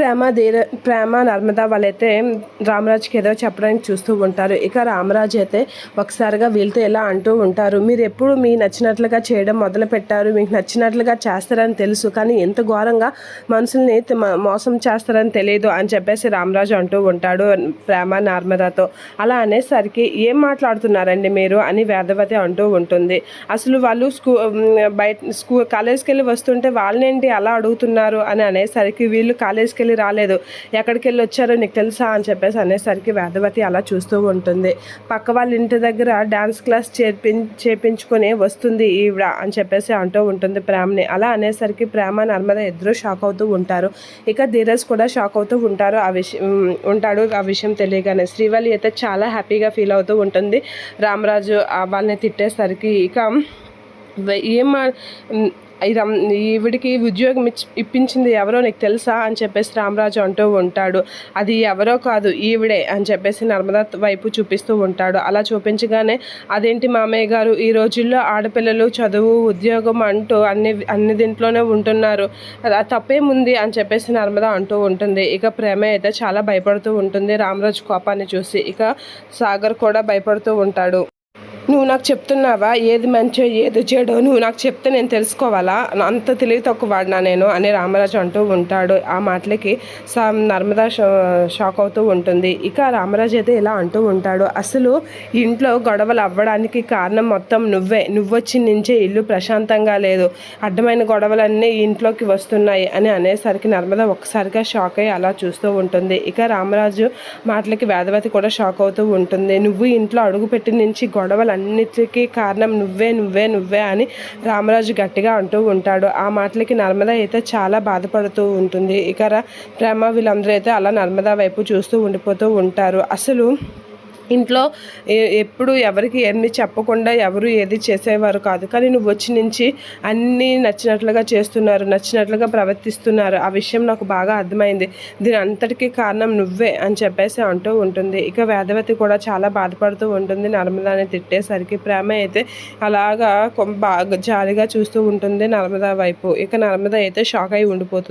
ప్రేమ ధీర ప్రేమ నర్మద వాళ్ళైతే రామరాజుకి ఏదో చెప్పడానికి చూస్తూ ఉంటారు. ఇక రామరాజు అయితే ఒకసారిగా వీళ్ళతో ఇలా అంటూ ఉంటారు. మీరు ఎప్పుడు మీ నచ్చినట్లుగా చేయడం మొదలు పెట్టారు? మీకు నచ్చినట్లుగా చేస్తారని తెలుసు కానీ ఎంత ఘోరంగా మనుషుల్ని మోసం చేస్తారని తెలియదు అని చెప్పేసి రామరాజు అంటూ ఉంటాడు ప్రేమ నర్మదతో. అలా అనేసరికి ఏం మాట్లాడుతున్నారండి మీరు? అని వేదవతి అంటూ ఉంటుంది. అసలు వాళ్ళు స్కూ బయట స్కూ కాలేజ్కి వెళ్ళి వస్తుంటే వాళ్ళనేంటి అలా అడుగుతున్నారు? అని అనేసరికి వీళ్ళు కాలేజ్కి వెళ్ళి రాలేదు. ఎక్కడికి వెళ్ళి వచ్చారో నీకు తెలుసా అని చెప్పేసి అనేసరికి వేదవతి అలా చూస్తూ ఉంటుంది. పక్క వాళ్ళ ఇంటి దగ్గర డాన్స్ క్లాస్ చేర్పి చేపించుకొని వస్తుంది ఈవిడ అని చెప్పేసి అంటూ ఉంటుంది ప్రేమని. అలా అనేసరికి ప్రేమ నర్మద ఇద్దరు షాక్ అవుతూ ఉంటారు. ఇక ధీరజ్ కూడా షాక్ అవుతూ ఉంటారు ఆ విషయం ఉంటాడు ఆ విషయం తెలియగానే. శ్రీవల్లి అయితే చాలా హ్యాపీగా ఫీల్ అవుతూ ఉంటుంది. రామరాజు వాళ్ళని తిట్టేసరికి ఇక ఏం మా- ఈవిడికి ఉద్యోగం ఇచ్చి ఇప్పించింది ఎవరో నీకు తెలుసా అని చెప్పేసి రామరాజు అంటూ ఉంటాడు. అది ఎవరో కాదు ఈవిడే అని చెప్పేసి నర్మదా వైపు చూపిస్తూ ఉంటాడు. అలా చూపించగానే అదేంటి మామయ్య గారు ఈ రోజుల్లో ఆడపిల్లలు చదువు ఉద్యోగం అంటూ అన్ని అన్ని దీంట్లోనే ఉంటున్నారు. తప్పేముంది అని చెప్పేసి నర్మద అంటూ ఉంటుంది. ఇక ప్రేమ అయితే చాలా భయపడుతూ ఉంటుంది. రామరాజు కోపాన్ని చూసి ఇక సాగర్ కూడా భయపడుతూ ఉంటాడు. నువ్వు నాకు చెప్తున్నావా? ఏది మంచో ఏది చెడో నువ్వు నాకు చెప్తే నేను తెలుసుకోవాలా? అంత తెలివి తక్కువ వాడినా నేను అని రామరాజు అంటూ ఉంటాడు. ఆ మాటలకి సా నర్మదా షా- షాక్ అవుతూ ఉంటుంది. ఇక రామరాజు అయితే ఇలా అంటూ ఉంటాడు. అసలు ఇంట్లో గొడవలు అవ్వడానికి కారణం మొత్తం నువ్వే. నువ్వొచ్చి నుంచే ఇల్లు ప్రశాంతంగా లేదు. అడ్డమైన గొడవలన్నీ ఇంట్లోకి వస్తున్నాయి అని అనేసరికి నర్మద ఒక్కసారిగా షాక్ అయ్యి అలా చూస్తూ ఉంటుంది. ఇక రామరాజు మాటలకి వేదవతి కూడా షాక్ అవుతూ ఉంటుంది. నువ్వు ఇంట్లో అడుగుపెట్టి నుంచి అన్నిటికీ కారణం నువ్వే నువ్వే నువ్వే అని రామరాజు గట్టిగా అంటూ ఉంటాడు. ఆ మాటలకి నర్మద అయితే చాలా బాధపడుతూ ఉంటుంది. ఇక ప్రేమ వీళ్ళందరూ అయితే అలా నర్మదా వైపు చూస్తూ ఉండిపోతూ ఉంటారు. అసలు ఇంట్లో ఎప్పుడు ఎవరికి ఎన్ని చెప్పకుండా ఎవరు ఏది చేసేవారు కాదు. కానీ నువ్వు వచ్చి నుంచి అన్నీ నచ్చినట్లుగా చేస్తున్నారు నచ్చినట్లుగా ప్రవర్తిస్తున్నారు. ఆ విషయం నాకు బాగా అర్థమైంది. దీని అంతటికీ కారణం నువ్వే అని చెప్పేసి అంటూ ఉంటుంది. ఇక వేదవతి కూడా చాలా బాధపడుతూ ఉంటుంది. నర్మదాని తిట్టేసరికి ప్రేమ అయితే అలాగా కొం- బాగా జాలిగా చూస్తూ ఉంటుంది నర్మదా వైపు. ఇక నర్మద అయితే షాక్ అయి ఉండిపోతుంది